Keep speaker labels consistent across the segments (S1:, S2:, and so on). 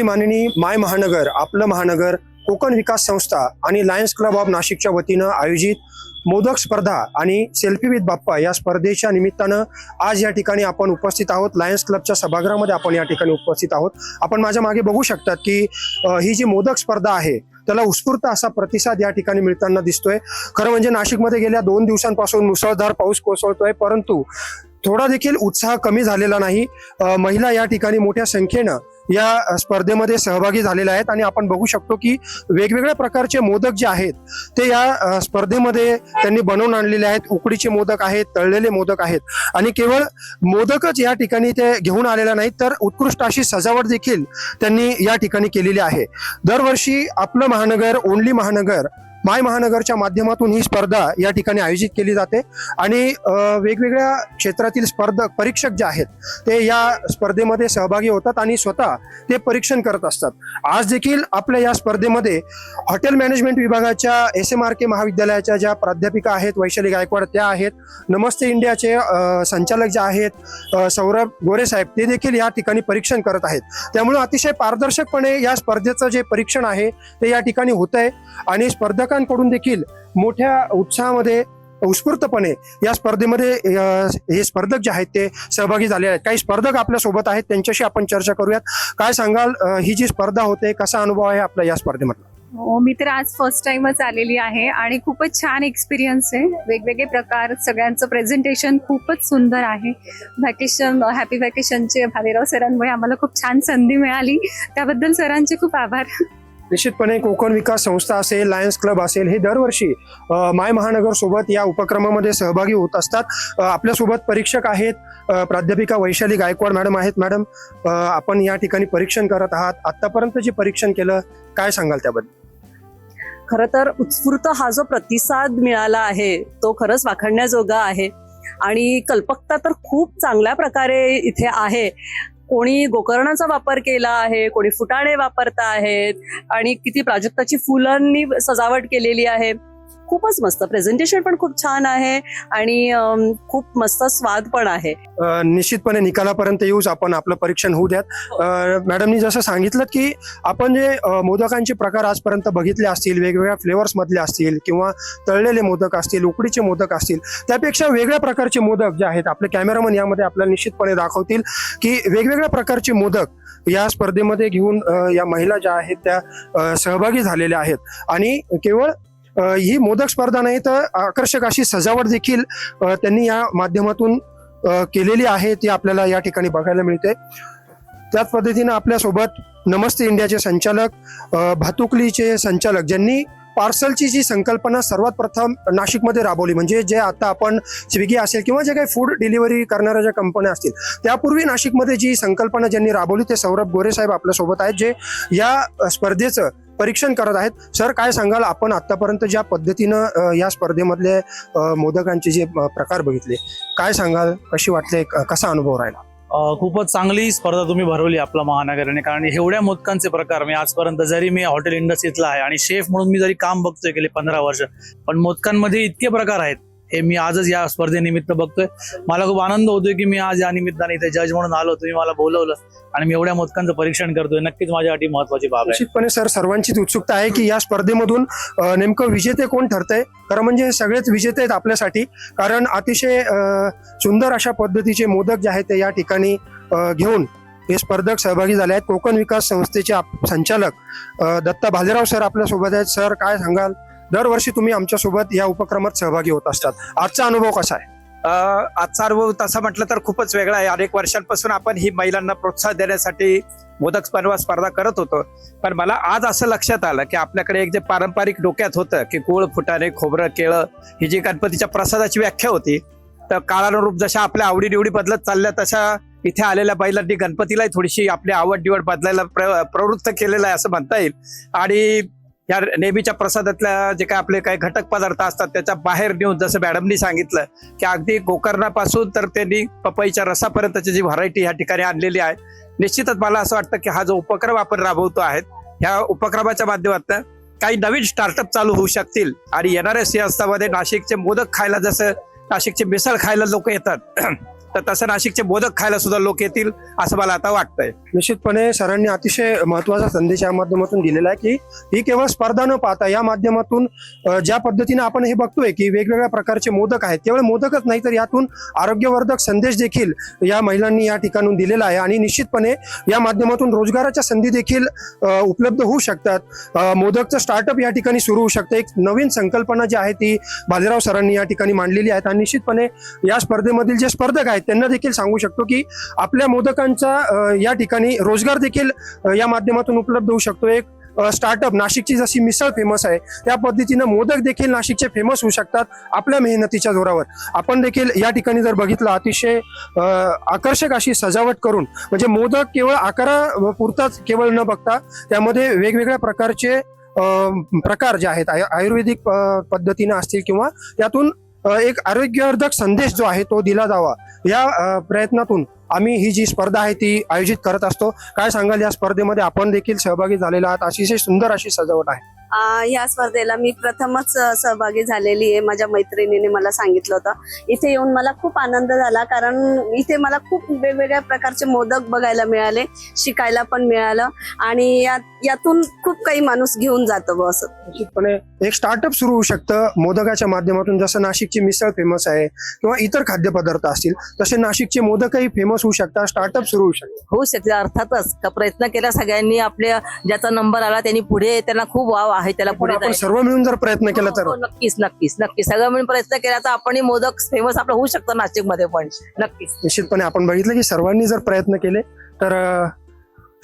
S1: आपली माननी माय महानगर आपलं महानगर कोकण विकास संस्था आणि लायन्स क्लब ऑफ नाशिकच्या वतीनं आयोजित मोदक स्पर्धा आणि सेल्फी विथ बाप्पा या स्पर्धेच्या निमित्तानं आज या ठिकाणी आपण उपस्थित आहोत. लायन्स क्लबच्या सभागृहामध्ये आपण या ठिकाणी उपस्थित आहोत. आपण माझ्या मागे बघू शकतात की ही जी मोदक स्पर्धा आहे त्याला उत्स्फूर्त असा प्रतिसाद या ठिकाणी मिळताना दिसतोय. खरं म्हणजे नाशिकमध्ये गेल्या दोन दिवसांपासून मुसळधार पाऊस कोसळतोय परंतु थोडा देखील उत्साह कमी झालेला नाही. महिला या ठिकाणी मोठ्या संख्येनं या स्पर्धेमध्ये सहभागी झालेले आहेत आणि आपण बघू शकतो की वेगवेगळ्या प्रकारचे मोदक जे आहेत ते या स्पर्धेमध्ये त्यांनी बनवून आणलेले आहेत. उकडीचे मोदक आहेत तळलेले मोदक आहेत. आणि केवळ मोदकच या ठिकाणी ते घेऊन आलेला नाहीत तर उत्कृष्ट अशी सजावट देखील त्यांनी या ठिकाणी केलेली आहे. दरवर्षी आपलं महानगर ओनली महानगर माय महानगरच्या माध्यमातून ही स्पर्धा या ठिकाणी आयोजित केली जाते. आणि वेगवेगळ्या क्षेत्रातील स्पर्धक परीक्षक जे आहेत ते या स्पर्धेमध्ये सहभागी होतात आणि स्वतः ते परीक्षण करत असतात. आज देखील आपल्या या स्पर्धेमध्ये हॉटेल मॅनेजमेंट विभागाच्या एस एम आर के महाविद्यालयाच्या ज्या प्राध्यापिका आहेत वैशाली गायकवाड त्या आहेत. नमस्ते इंडियाचे संचालक जे आहेत सौरभ गोरे साहेब ते देखील या ठिकाणी परीक्षण करत आहेत. त्यामुळे अतिशय पारदर्शकपणे या स्पर्धेचं जे परीक्षण आहे ते या ठिकाणी होत आहे आणि स्पर्धकांकडून देखील मोठ्या उत्साहामध्ये उत्स्फूर्तपणे या स्पर्धेमध्ये हे स्पर्धक जे आहेत ते सहभागी झाले आहेत. काही स्पर्धक आपल्यासोबत आहेत त्यांच्याशी आपण चर्चा करूयात. काय सांगाल ही जी स्पर्धा होते कसा अनुभव आहे आपला या स्पर्धेमधला?
S2: हो मी तर आज फर्स्ट टाइमच आलेली आहे आणि खूपच छान एक्सपिरियन्स आहे. वेगवेगळे प्रकार सगळ्यांचं प्रेझेंटेशन खूपच सुंदर आहे. व्हॅकेशन हॅपी व्हॅकेशनचे भालेराव सरांमुळे आम्हाला खूप छान संधी मिळाली. त्याबद्दल सरांचे खूप आभार.
S1: निश्चितपणे कोकण विकास संस्था असेल लायन्स क्लब असेल हे दरवर्षी माय महानगर सोबत या उपक्रमामध्ये सहभागी होत असतात. आपल्यासोबत परीक्षक आहेत प्राध्यापिका वैशाली गायकवाड मॅडम आहेत. मॅडम आपण या ठिकाणी परीक्षण करत आहात. आतापर्यंत जे परीक्षण केलं काय सांगाल त्याबद्दल?
S3: खरं तर उत्स्फूर्त हा जो प्रतिसाद मिळाला आहे तो खरंच वाखडण्याजोगा आहे. आणि कल्पकता तर खूप चांगल्या प्रकारे इथे आहे. कोणी गोकर्णाचा वापर केला आहे कोणी फुटाणे वापरता आहेत आणि किती प्राजक्ताची फुलांनी सजावट केलेली आहे. खूपच मस्त. प्रेझेंटेशन पण खूप छान आहे आणि खूप मस्त स्वाद पण आहे.
S1: निश्चितपणे निकालापर्यंत येऊच आपण आपलं परीक्षण होऊ द्यात. अ, मॅडमनी जसं सांगितलं की आपण जे मोदकांचे प्रकार आजपर्यंत बघितले असतील वेगवेगळ्या फ्लेवर्स मधले असतील किंवा तळलेले मोदक असतील उकडीचे मोदक असतील त्यापेक्षा वेगळ्या प्रकारचे मोदक जे आहेत आपले कॅमेरामन यामध्ये आपल्याला निश्चितपणे दाखवतील की वेगवेगळ्या प्रकारचे मोदक या स्पर्धेमध्ये घेऊन या महिला ज्या आहेत त्या सहभागी झालेल्या आहेत. आणि केवळ ही मोदक स्पर्धा नाही तर आकर्षक अशी सजावट देखील त्यांनी या माध्यमातून केलेली आहे ती आपल्याला या ठिकाणी बघायला मिळते. त्याच पद्धतीनं आपल्यासोबत नमस्ते इंडियाचे संचालक भातुकलीचे संचालक ज्यांनी पार्सलची जी संकल्पना सर्वात प्रथम नाशिकमध्ये राबवली म्हणजे जे आता आपण स्विगी असेल किंवा जे काही फूड डिलिव्हरी करणाऱ्या ज्या कंपन्या असतील त्यापूर्वी नाशिकमध्ये जी संकल्पना ज्यांनी राबवली ते सौरभ गोरे साहेब आपल्यासोबत आहेत जे या स्पर्धेचं परीक्षण करत आहेत. सर काय सांगाल? आपण आतापर्यंत ज्या पद्धतीनं या स्पर्धेमधले मोदकांचे जे प्रकार बघितले काय सांगाल? कशी वाटले? कसा अनुभव राहिला?
S4: खूपच चांगली स्पर्धा तुम्ही भरवली आपला महानगराने. कारण एवढ्या मोदकांचे प्रकार मी आजपर्यंत जरी मी हॉटेल इंडस्ट्रीतला आहे आणि शेफ म्हणून मी जरी काम बघतोय गेले पंधरा वर्ष पण मोदकांमध्ये इतके प्रकार आहेत. हे मी आजच या स्पर्धेनिमित्त बघतोय. मला खूप आनंद होतोय की मी आज या निमित्ताने इथे जज म्हणून आलो. तुम्ही मला बोलवलं आणि मी एवढ्या मोदकांचं परीक्षण करतोय. नक्कीच माझ्यासाठी महत्वाची बाब आहे.
S1: निश्चितपणे सर सर्वांचीच उत्सुकता आहे की या स्पर्धेमधून नेमकं विजेते कोण ठरतंय? खरं म्हणजे हे सगळेच विजेते आहेत आपल्यासाठी. कारण अतिशय सुंदर अशा पद्धतीचे मोदक जे आहेत ते या ठिकाणी घेऊन हे स्पर्धक सहभागी झाले आहेत. कोकण विकास संस्थेचे संचालक दत्ता भालेराव सर आपल्यासोबत आहेत. सर काय सांगाल? दरवर्षी तुम्ही आमच्यासोबत या उपक्रमात सहभागी होत असतात. आजचा अनुभव कसा आहे?
S5: आजचा अनुभव तसा म्हटलं तर खूपच वेगळा आहे. अनेक वर्षांपासून आपण ही महिलांना प्रोत्साहन देण्यासाठी मोदक स्पर्धा स्पर्धा करत होतो. पण मला आज असं लक्षात आलं की आपल्याकडे एक जे पारंपरिक डोक्यात होतं की गुळ फुटाणे खोबरं केळं ही जी गणपतीच्या प्रसादाची व्याख्या होती तर काळानुरूप जशा आपल्या आवडीनिवडी बदलत चालल्या तशा इथे आलेल्या बैलांनी गणपतीलाही थोडीशी आपली आवड निवड बदलायला प्र प्रवृत्त केलेलं आहे असं म्हणता येईल. आणि या नेहमीच्या प्रसादातल्या जे काय आपले काही घटक पदार्थ असतात त्याच्या बाहेर नेऊन जसं मॅडमनी सांगितलं की अगदी गोकर्णापासून तर त्यांनी पपईच्या रसापर्यंतची जी व्हरायटी ह्या ठिकाणी आणलेली आहे. निश्चितच मला असं वाटतं की हा जो उपक्रम आपण राबवतो आहे ह्या उपक्रमाच्या माध्यमातून काही नवीन स्टार्टअप चालू होऊ शकतील आणि येणाऱ्या सिंहस्थामध्ये नाशिकचे मोदक खायला जसं नाशिकचे मिसळ खायला लोक येतात. तर तसं नाशिकचे मोदक खायला सुद्धा लोक येतील असं मला आता वाटतंय.
S1: निश्चितपणे सरांनी अतिशय महत्त्वाचा संदेश या माध्यमातून दिलेला आहे की ही केवळ स्पर्धा न पाहता या माध्यमातून ज्या पद्धतीने आपण हे बघतोय की वेगवेगळ्या प्रकारचे मोदक आहेत केवळ मोदकच नाही तर यातून आरोग्यवर्धक संदेश देखील या महिलांनी या ठिकाणून दिलेला आहे आणि निश्चितपणे या माध्यमातून रोजगाराच्या संधी देखील उपलब्ध होऊ शकतात. मोदकचं स्टार्टअप या ठिकाणी सुरू होऊ शकतं. एक नवीन संकल्पना जी आहे ती बाजीराव सरांनी या ठिकाणी मांडलेली आहेत आणि निश्चितपणे या स्पर्धेमधील जे स्पर्धक आहेत त्यांना देखील सांगू शकतो की आपल्या मोदकांचा या ठिकाणी रोजगार देखील या माध्यमातून उपलब्ध होऊ शकतो. एक स्टार्टअप नाशिकची जशी मिसळ फेमस आहे त्या पद्धतीनं मोदक देखील नाशिकचे फेमस होऊ शकतात आपल्या मेहनतीच्या जोरावर. आपण देखील या ठिकाणी जर बघितलं अतिशय आकर्षक अशी सजावट करून म्हणजे मोदक केवळ आकारा पुरताच केवळ न बघता त्यामध्ये वेगवेगळ्या प्रकारचे प्रकार जे आहेत आय- आयुर्वेदिक पद्धतीनं असतील किंवा त्यातून एक आरोग्यवर्धक संदेश जो आहे तो दिला जावा. या प्रयत्नातून आम्ही ही जी स्पर्धा आहे ती आयोजित करत असतो. काय सांगाल या स्पर्धेमध्ये आपण देखील सहभागी झालेला आहात? अतिशय सुंदर अशी सजावट आहे.
S3: या स्पर्धेला मी प्रथमच सहभागी झालेली आहे. माझ्या मैत्रिणीने मला सांगितलं होतं. इथे येऊन मला खूप आनंद झाला कारण इथे मला खूप वेगवेगळ्या प्रकारचे मोदक बघायला मिळाले शिकायला पण मिळालं आणि यात यातून खूप काही माणूस घेऊन जातो बस
S1: निश्चितपणे एक स्टार्टअप सुरू होऊ शकतं मोदकाच्या माध्यमातून. जसं नाशिकची मिसळ फेमस आहे किंवा इतर खाद्यपदार्थ असतील तसे नाशिकचे मोदकही फेमस होऊ शकतात स्टार्टअप सुरू होऊ शकतं
S6: होऊ शकते अर्थातच. का प्रयत्न केला सगळ्यांनी आपल्या ज्याचा नंबर आला त्यांनी पुढे त्यांना खूप वाव आहे त्याला पुढे
S1: आपण
S6: जायचं.
S1: सर्व मिळून जर प्रयत्न केला तर.
S6: हो, नक्कीच नक्कीच नक्कीच. सगळं मिळून प्रयत्न केला तर आपण मोदक फेमस आपलं होऊ शकतं नाशिकमध्ये पण. नक्कीच.
S1: निश्चितपणे आपण बघितलं की सर्वांनी जर प्रयत्न केले तर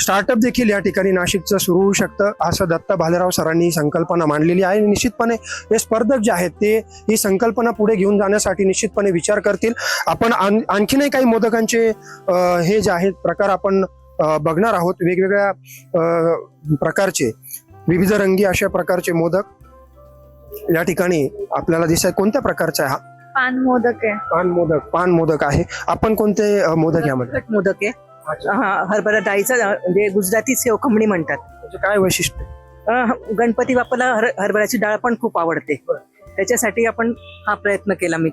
S1: स्टार्टअप देखील या ठिकाणी नाशिकचं सुरू होऊ शकतं असं दत्ता भालेराव सरांनी संकल्पना मांडलेली आहे. आणि निश्चितपणे हे स्पर्धक जे आहेत ते ही संकल्पना पुढे घेऊन जाण्यासाठी निश्चितपणे विचार करतील. आपण आण- आणखीनही काही मोदकांचे अं, हे जे आहेत प्रकार आपण अं, बघणार आहोत. वेगवेगळ्या अं, प्रकारचे. विविध रंगी अशा प्रकारचे मोदक या ठिकाणी आपल्याला दिसत कोणत्या प्रकारचा आहे हा?
S2: पान मोदक आहे.
S1: पान मोदक पान मोदक आहे. आपण कोणते अं, मोदक यामध्ये
S6: तिखट मोदक आहे. हा हरभरा डाळीचा म्हणजे गुजराती सेव खमणी म्हणतात.
S1: त्याचे काय वैशिष्ट्य?
S6: अं, गणपती बाप्पाला हर हरभऱ्याची डाळ पण खूप आवडते. त्याच्यासाठी आपण हा प्रयत्न केला मी.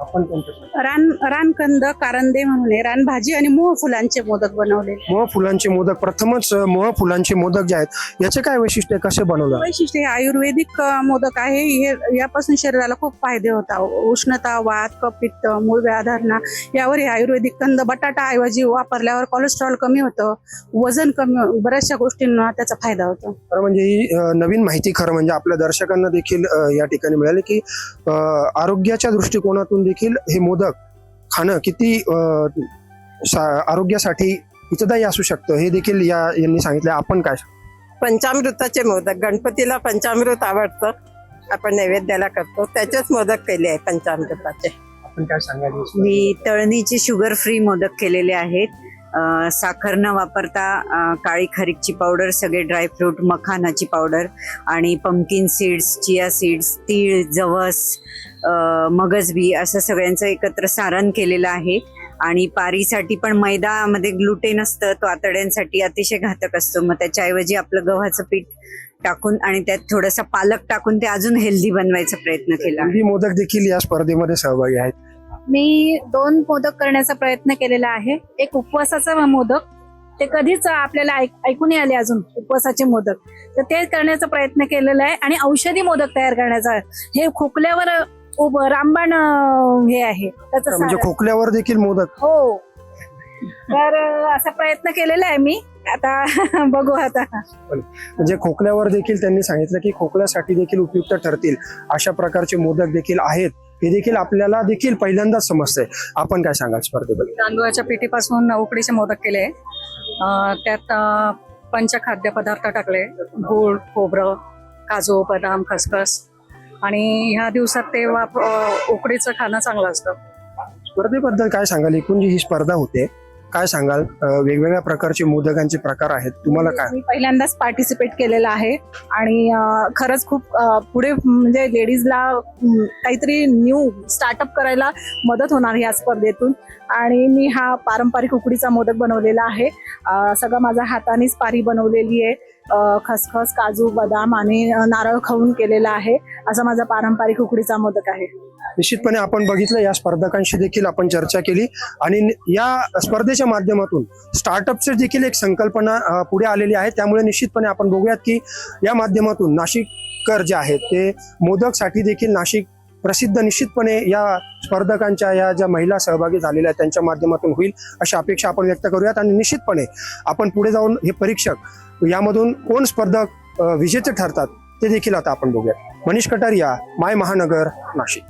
S1: आपण कोणते
S7: रान रानकंद कारंदे म्हणून आहे. रानभाजी आणि मोह फुलांचे मोदक बनवलेले
S1: मोह फुलांचे मोदक प्रथमच मोह फुलांचे मोदक जे आहेत याचे काय वैशिष्ट्य? कसे बनवतात
S7: वैशिष्ट्य हे आयुर्वेदिक मोदक आहे. हे यापासून शरीराला खूप फायदे होतात. उष्णता वात कपित्त मूळ व्याधारणा यावर हे आयुर्वेदिक कंद बटाटा ऐवजी वापरल्यावर कोलेस्ट्रॉल कमी होतं. वजन कमी हो- बऱ्याचशा गोष्टींना त्याचा फायदा होतो.
S1: खरं म्हणजे ही नवीन माहिती खरं म्हणजे आपल्या दर्शकांना देखील या ठिकाणी मिळाली की आरोग्याच्या दृष्टिकोनातून देखील हे मोदक खाणं किती आरोग्यासाठी हितदायी असू शकतं हे देखील या यांनी सांगितलं. आपण काय
S8: पंचामृताचे मोदक गणपतीला पंचामृत आवडतं आपण नैवेद्याला करतो त्याचेच मोदक केले आहे पंचामृताचे.
S1: आपण काय सांगायला
S9: मी तळणीचे शुगर फ्री मोदक केलेले आहेत. साखर न वापरता काळी खारीकची पावडर सगळे ड्रायफ्रूट मखानाची पावडर आणि पंकिन सीड्स चिया सीड्स तीळ जवस मगजबी असं सगळ्यांचं एकत्र सारण केलेलं आहे. आणि पारीसाठी पण मैदामध्ये ग्लुटेन असतं तो आतड्यांसाठी अतिशय घातक असतो. मग त्याच्याऐवजी आपलं गव्हाचं पीठ टाकून आणि त्यात थोडासा पालक टाकून ते अजून हेल्दी बनवायचा प्रयत्न केला.
S1: मोदक देखील या स्पर्धेमध्ये सहभागी आहेत.
S2: मी दोन मोदक करण्याचा प्रयत्न केलेला आहे. एक उपवासाचा मोदक. ते कधीच आपल्याला ऐक- ऐकून आले अजून उपवासाचे मोदक. तर ते करण्याचा प्रयत्न केलेला आहे आणि औषधी मोदक तयार करण्याचा. हे खोकल्यावर रामबाण हे आहे. त्याचं
S1: म्हणजे. खोकल्यावर देखील मोदक.
S2: हो. तर असा प्रयत्न केलेला आहे मी. आता बघू आता.
S1: म्हणजे खोकल्यावर देखील त्यांनी सांगितलं की खोकल्यासाठी देखील उपयुक्त ठरतील. अशा प्रकारचे मोदक देखील आहेत. हे देखील आपल्याला देखील पहिल्यांदाच समजतंय. आपण काय सांगाल स्पर्धेबद्दल?
S7: तांदूळाच्या पिठीपासून उकडीचे मोदक केले. त्यात अ, पंचखाद्य पदार्थ टाकले. गूळ खोबरं काजू बदाम खसखस. आणि ह्या दिवसात ते वाप उकडीचं खाणं चांगलं असतं.
S1: स्पर्धेबद्दल काय सांगाल? एकूण जी ही स्पर्धा होते काय सांगाल? वेगवेगळ्या प्रकारचे मोदकांचे प्रकार आहेत. तुम्हाला काय?
S7: मी पहिल्यांदाच पार्टिसिपेट केलेलं आहे. आणि खरंच खूप पुढे म्हणजे लेडीजला काहीतरी न्यू स्टार्टअप करायला मदत होणार या स्पर्धेतून. आणि मी हा पारंपरिक उकडीचा मोदक बनवलेला आहे. सगळं माझ्या हातानेच पारी बनवलेली आहे. खसखस काजू बदाम आणि नारळ खाऊन केलेला आहे. असा माझा पारंपरिक उकडीचा मोदक आहे.
S1: निश्चितपणे आपण बघितलं या स्पर्धकांशी देखील आपण चर्चा केली. आणि या स्पर्धेच्या माध्यमातून स्टार्टअपचे देखील एक संकल्पना पुढे आलेली आहे. त्यामुळे निश्चितपणे आपण बघूयात की या माध्यमातून नाशिककर जे आहेत ते मोदकसाठी देखील नाशिक प्रसिद्ध निश्चितपणे या स्पर्धकांच्या या ज्या महिला सहभागी झालेल्या आहेत त्यांच्या माध्यमातून होईल अशी अपेक्षा आपण व्यक्त करूयात. आणि निश्चितपणे आपण पुढे जाऊन हे परीक्षक यामधून कोण स्पर्धक विजेते ठरतात ते देखील आता आपण बघूयात. मनीष कटारिया माय महानगर नाशिक.